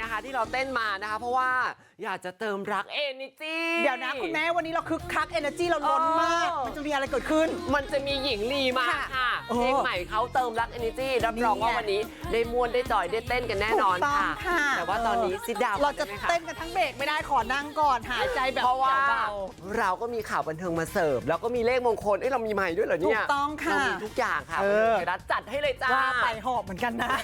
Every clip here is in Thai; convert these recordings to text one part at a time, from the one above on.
นะคะที่เราเต้นมานะคะ เพราะว่าอยากจะเติมรักเอนิจีเดี๋ยวนะคุณแม่วันนี้เราคึกคักเอเนอร์จีเราล้นมากเออมันจะมีอะไรเกิดขึ้น มันจะมีหญิงลีมาค่ะค่ะเออเพลงใหม่เขาเติมรักเอนิจีรับรองว่านี่ไงวันนี้ได้มวนได้จอยได้เต้นกันแน่นอนถูกต้องค่ะค่ะแต่ว่าตอนนี้ซิดดาวเราจะเต้นกันทั้งเบรกไม่ได้ขอนั่งก่อนหายใจแบบเพราะว่าเบาเราก็มีข่าวบันเทิงมาเสิร์ฟแล้วก็มีเลขมงคลเอ้ยเรามีใหม่ด้วยเหรอเนี่ยถูกต้องค่ะเรามีทุกอย่างค่ะเอบันอเทิงไทยรัฐจัดให้เลยจ้าๆว่าไปหอบเหมือนกันนะอะ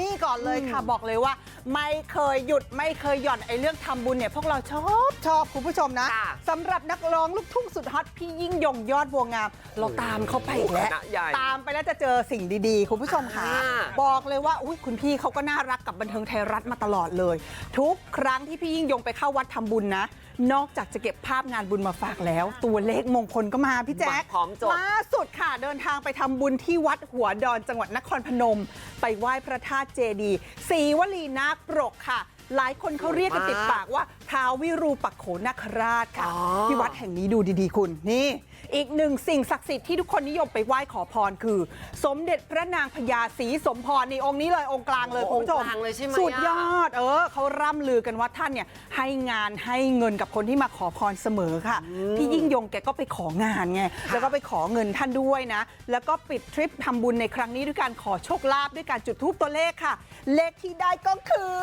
นี่ก่อนเลยค่ะบอกเลยว่า ไม่เคยหยุดไม่เคยหย่อนไอ้เรื่องทำบุญเนี่ยพวกเราชอบชอบคุณผู้ชมนะค่ะสำหรับนักร้องลูกทุ่งสุดฮอตพี่ยิ่งยงยอดบัวงาม เราตามเขาไปอีกแล้วคณะใหญ่ตามไปแล้วจะเจอสิ่งดีๆ คุณผู้ชมค่ะอ่าบอกเลยว่าอุ๊ยคุณพี่เขาก็น่ารักกับบันเทิงไทยรัฐมาตลอดเลย ทุกครั้งที่พี่ยิ่งยงไปเข้าวัดทำบุญนะ นอกจากจะเก็บภาพงานบุญมาฝากแล้ว ตัวเลขมงคลก็มาพี่แจ๊คมาพร้อมจดล่าสุดค่ะเดินทางไปทำบุญที่วัดหัวดอนจังหวัดนครพนม ไปไหว้พระธาตุเจดีย์ศรีวลีนาคปรกค่ะ หลายคนเขาเรียกกันติดปากว่าท้าววิรูปักโขนาคราชค่ะอ๋อที่วัดแห่งนี้ดูดีๆคุณนี่อีกหนึ่งสิ่งศักดิ์สิทธิ์ที่ทุกคนนิยมไปไหว้ขอพรคือ สมเด็จพระนางพญาศรีสมพรนี่องค์นี้เลยองค์กลางเลยโอ้คุณผู้ชมองค์กลางเลยใช่ไหมสุดยอะอดเออเขาร่ำลือกันว่าท่านเนี่ยให้งานให้เงินกับคนที่มาขอพรเสมอค่ะพี่ยิ่งยงแกก็ไปของานไงแล้วก็ไปขอเงินท่านด้วยนะ แล้วก็ปิดทริปทำบุญในครั้งนี้ด้วยการขอโชคลาภด้วยการจุดธูปตัวเลขค่ะ เลขที่ได้ก็คือ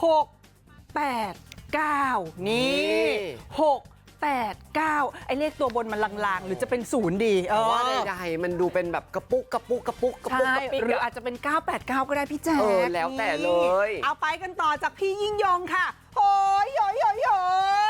มาหกแปดเก้านี่นี่หกแปดเก้าไอ้เลขตัวบนมันลางๆ หรือจะเป็นศูนย์ดีเอแต่ว่าอใดๆมันดูเป็นแบบกระปุกกระปุกกระปุกกระปุกใช่กระปิกหรืออะ อาจจะเป็น 989 ก็ได้พี่แจ๊คเออแล้วแต่เลย นี่เอาไปกันต่อจากพี่ยิ่งยงค่ะโอ้ยโยยโยยโยยเ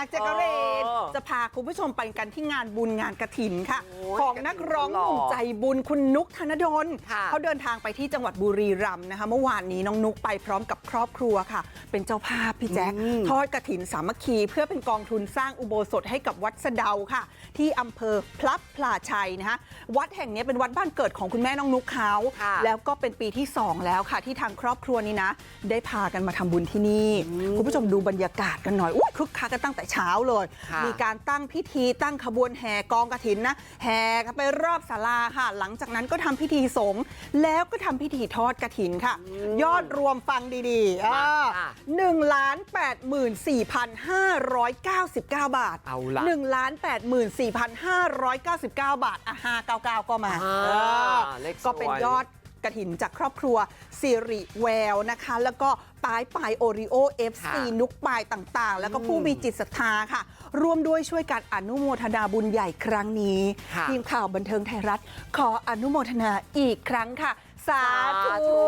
ก่งมากเจ๊กกะเรนเออจะพาคุณผู้ชมไปกันที่งานบุญงานกระถินค่ะโอ้ยของนักร้องหนุ่มกฐินหล่อใจบุญคุณนุกธนดลค่ะเขาเดินทางไปที่จังหวัดบุรีรัมย์นะคะ เมื่อวานนี้น้องนุกไปพร้อมกับครอบครัวค่ะ เป็นเจ้าภาพพี่แจ๊คอืมทอดกระถินสามัคคี เพื่อเป็นกองทุนสร้างอุโบสถให้กับวัดสะเดาค่ะ ที่อำเภอพลับพลาชัยนะคะวัดแห่งนี้เป็นวัดบ้านเกิดของคุณแม่น้องนุกเขาค่ะแล้วก็เป็นปีที่ 2 แล้วค่ะ ที่ทางครอบครัวนี้นะ ได้พากันมาทำบุญที่นี่ คุณผู้ชมดูบรรยากาศกันหน่อยอุ้ยคึกคักกันตั้งแต่เช้าเลยค่ะมีการตั้งพิธีตั้งขบวนแห่กองกระถินนะแห่กันไปรอบศาลาค่ะ หลังจากนั้นก็ทำพิธีสงฆ์แล้วก็ทำพิธีทอดกระถินค่ะ ยอดรวมฟังดีๆอ่าค่ะหนึ่งล้านแปดหมื่นสี่พันห้าร้อยเก้าสิบเก้าบาทเอาล่ะหนึ่งล้านแปดหมื่นสี่พันห้าร้อยเก้าสิบเก้าบาทอะห้าเก้าเก้าก็มาอ่าเออเลขสวยก็เป็นยอด กระถินจากครอบครัวสิริแววนะคะแล้วก็ปายปายโอริโอเอฟซีค่ะนุกปายต่าง ๆ แล้วก็ผู้มีจิตศรัทธาค่ะ ร่วมด้วยช่วยการอนุโมทนาบุญใหญ่ครั้งนี้ค่ะทีมข่าวบันเทิงไทยรัฐ ขออนุโมทนาอีกครั้งค่ะ สาธุ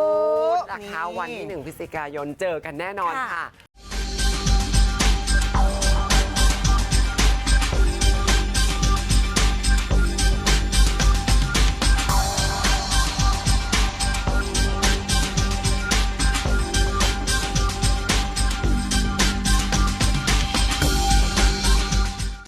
นะคะวันที่หนึ่งพฤศจิกายนเจอกันแน่นอนค่ะค่ะ